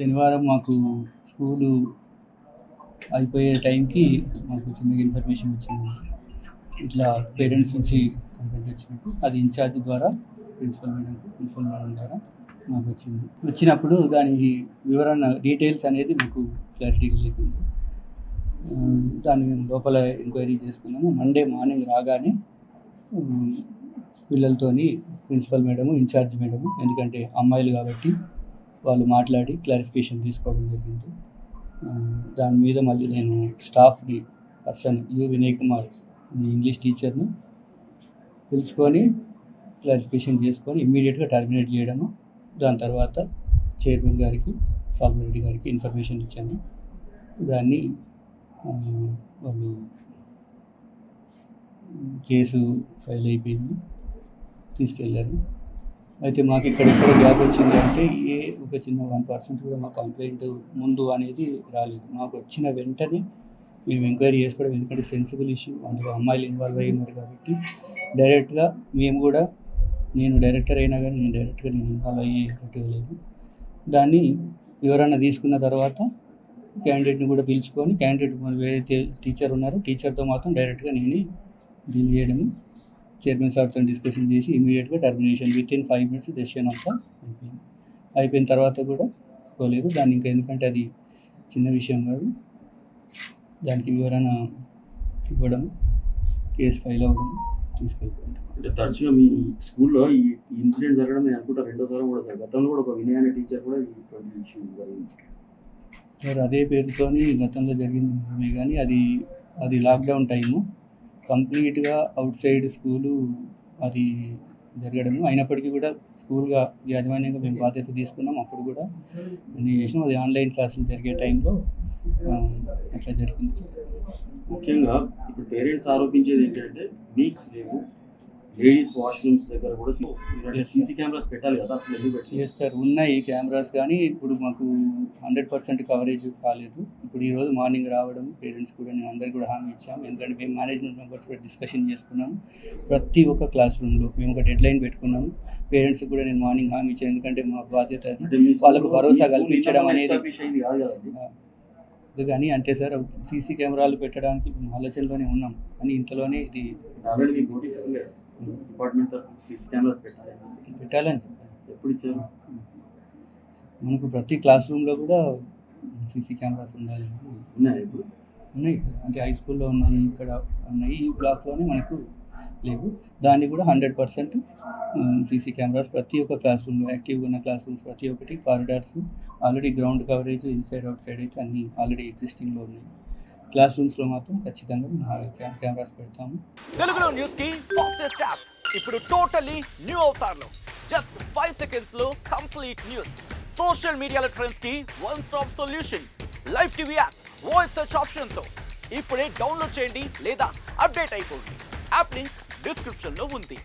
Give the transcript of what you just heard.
శనివారం మాకు స్కూలు అయిపోయే టైంకి మాకు చిన్నగా ఇన్ఫర్మేషన్ వచ్చింది. ఇట్లా పేరెంట్స్ నుంచి కంప్లైంట్ వచ్చినప్పుడు అది ఇన్ఛార్జ్ ద్వారా ప్రిన్సిపల్ మేడంకు ప్రిన్సిపల్ మేడం ద్వారా మాకు వచ్చింది. వచ్చినప్పుడు దాని వివరణ డీటెయిల్స్ అనేది మాకు క్లారిటీగా లేకుండా. దాన్ని మేము లోపల ఎంక్వైరీ చేసుకున్నాము. మండే మార్నింగ్ రాగానే పిల్లలతోని ప్రిన్సిపల్ మేడము ఇన్ఛార్జ్ మేడము ఎందుకంటే అమ్మాయిలు కాబట్టి వాళ్ళు మాట్లాడి క్లారిఫికేషన్ తీసుకోవడం జరిగింది. దాని మీద మళ్ళీ నేను స్టాఫ్ని person U Vinay Kumar English టీచర్ను పిలుచుకొని క్లారిఫికేషన్ చేసుకొని ఇమ్మీడియట్గా టర్మినేట్ చేయడము. దాని తర్వాత చైర్మన్ గారికి సాల్మన్ రెడ్డి గారికి ఇన్ఫర్మేషన్ ఇచ్చాను. దాన్ని వాళ్ళు కేసు ఫైల్ అయిపోయింది. తీసుకెళ్ళారు అయితే మాకు ఇక్కడ ఎక్కడ గ్యాప్ వచ్చింది అంటే ఏ ఒక చిన్న వన్ పర్సెంట్ కూడా మా కంప్లైంట్ ముందు అనేది రాలేదు. మాకు వచ్చిన వెంటనే మేము ఎంక్వైరీ చేసుకోవడం ఎందుకంటే సెన్సిబుల్ ఇష్యూ అందులో అమ్మాయిలు ఇన్వాల్వ్ అయ్యి ఉన్నారు కాబట్టి డైరెక్ట్గా మేము కూడా నేను డైరెక్టర్ అయినా కానీ నేను డైరెక్ట్గా నేను ఇన్వాల్వ్ అయ్యేటట్టు లేదు. దాన్ని వివరణ తీసుకున్న తర్వాత క్యాండిడేట్ని కూడా పిలుచుకొని క్యాండిడేట్ వేరే టీచర్ ఉన్నారో. టీచర్తో మాత్రం డైరెక్ట్గా నేను డీల్ చేయడము చైర్మన్ సార్తో డిస్కషన్ చేసి ఇమీడియట్గా termination with in five minutes decision అంతా అయిపోయింది. అయిపోయిన తర్వాత కూడా పోలేదు. దాన్ని ఇంకా ఎందుకంటే అది చిన్న విషయం కాదు. దానికి వివరణ ఇవ్వడం కేసు ఫైల్ అవ్వడం తీసుకెళ్ళిపోయింది అంటే తరచుగా మీ స్కూల్లో ఈ ఇన్సిడెంట్ జరగడం నేను అనుకుంటా రెండోసారి కూడా సార్. గతంలో కూడా ఒక వినయ్ అనే టీచర్ కూడా ఇటువంటి ఇష్యూ జరిగింది. సార్ అదే పేరుతోని గతంలో జరిగింది. కానీ అది అది లాక్డౌన్ టైము కంప్లీట్గా అవుట్ సైడ్ స్కూలు అది జరగడము అయినప్పటికీ కూడా స్కూల్గా యాజమాన్యంగా మేము బాధ్యత తీసుకున్నాం. అప్పుడు కూడా అన్ని చేసినాం. అది ఆన్లైన్ క్లాసులు జరిగే టైంలో అట్లా జరిగింది. ముఖ్యంగా ఇప్పుడు పేరెంట్స్ ఆరోపించేది ఏంటంటే వీక్స్ లేవు లేడీస్ వాష్రూమ్స్ దగ్గర కూడా. సీసీ కెమెరాస్ పెట్టాలి కదా అసలు ఎందుకు పెట్టలేదు? ఎస్ సార్ ఉన్నాయి కెమెరాస్ కానీ ఇప్పుడు మాకు హండ్రెడ్ పర్సెంట్ కవరేజ్ కాలేదు. ఇప్పుడు ఈ రోజు మార్నింగ్ రావడం పేరెంట్స్ కూడా నేను అందరికీ కూడా హామీ ఇచ్చాము. ఎందుకంటే మేము మేనేజ్మెంట్ మెంబర్స్ కూడా డిస్కషన్ చేసుకున్నాము. ప్రతి ఒక్క క్లాస్ రూమ్లో మేము ఒక డెడ్ లైన్ పెట్టుకున్నాము. పేరెంట్స్ కూడా నేను మార్నింగ్ హామీ ఇచ్చాను. ఎందుకంటే మా బాధ్యత అది. వాళ్ళకు భరోసా కల్పించడం అనేది- అది? కానీ అంటే సార్ సీసీ కెమెరాలు పెట్టడానికి ఆలోచనలోనే ఉన్నాం. కానీ ఇంతలోనే ఇది డిపార్ట్మెంట్ సీసీ కెమెరాస్ పెట్టాలి. పెట్టాలని ఎప్పుడు ఇచ్చారు? మనకు ప్రతి క్లాస్ రూమ్లో కూడా సీసీ కెమెరాస్ ఉండాలి. ఉన్నాయా ఇప్పుడు? ఉన్నాయి. అంటే హై స్కూల్లో ఉన్నాయి ఇక్కడ ఉన్నాయి. ఈ బ్లాక్లోనే మనకు లేవు. దాన్ని కూడా హండ్రెడ్ పర్సెంట్ సీసీ కెమెరాస్ ప్రతి ఒక్క క్లాస్ రూమ్లో యాక్టివ్గా ఉన్న క్లాస్ రూమ్స్ ప్రతి ఒక్కటి corridors already ground coverage inside outside అయితే అన్నీ ఆల్రెడీ ఎగ్జిస్టింగ్లో ఉన్నాయి. క్లాస్ రూమ్స్లో మాత్రం ఖచ్చితంగా కెమెరాస్ పెడతాము. తెలుగులో న్యూస్కి ఫాస్టెస్ట్ యాప్. ఇప్పుడు టోటలీ న్యూ అవతార్లో. జస్ట్ ఫైవ్ సెకండ్స్లో కంప్లీట్ న్యూస్. సోషల్ మీడియాల ట్రెండ్స్కి one stop solution. Live TV app voice search ఆప్షన్తో ఇప్పుడే డౌన్లోడ్ చేయండి లేదా అప్డేట్ అయిపోండి. యాప్ లింక్ డిస్క్రిప్షన్లో ఉంది.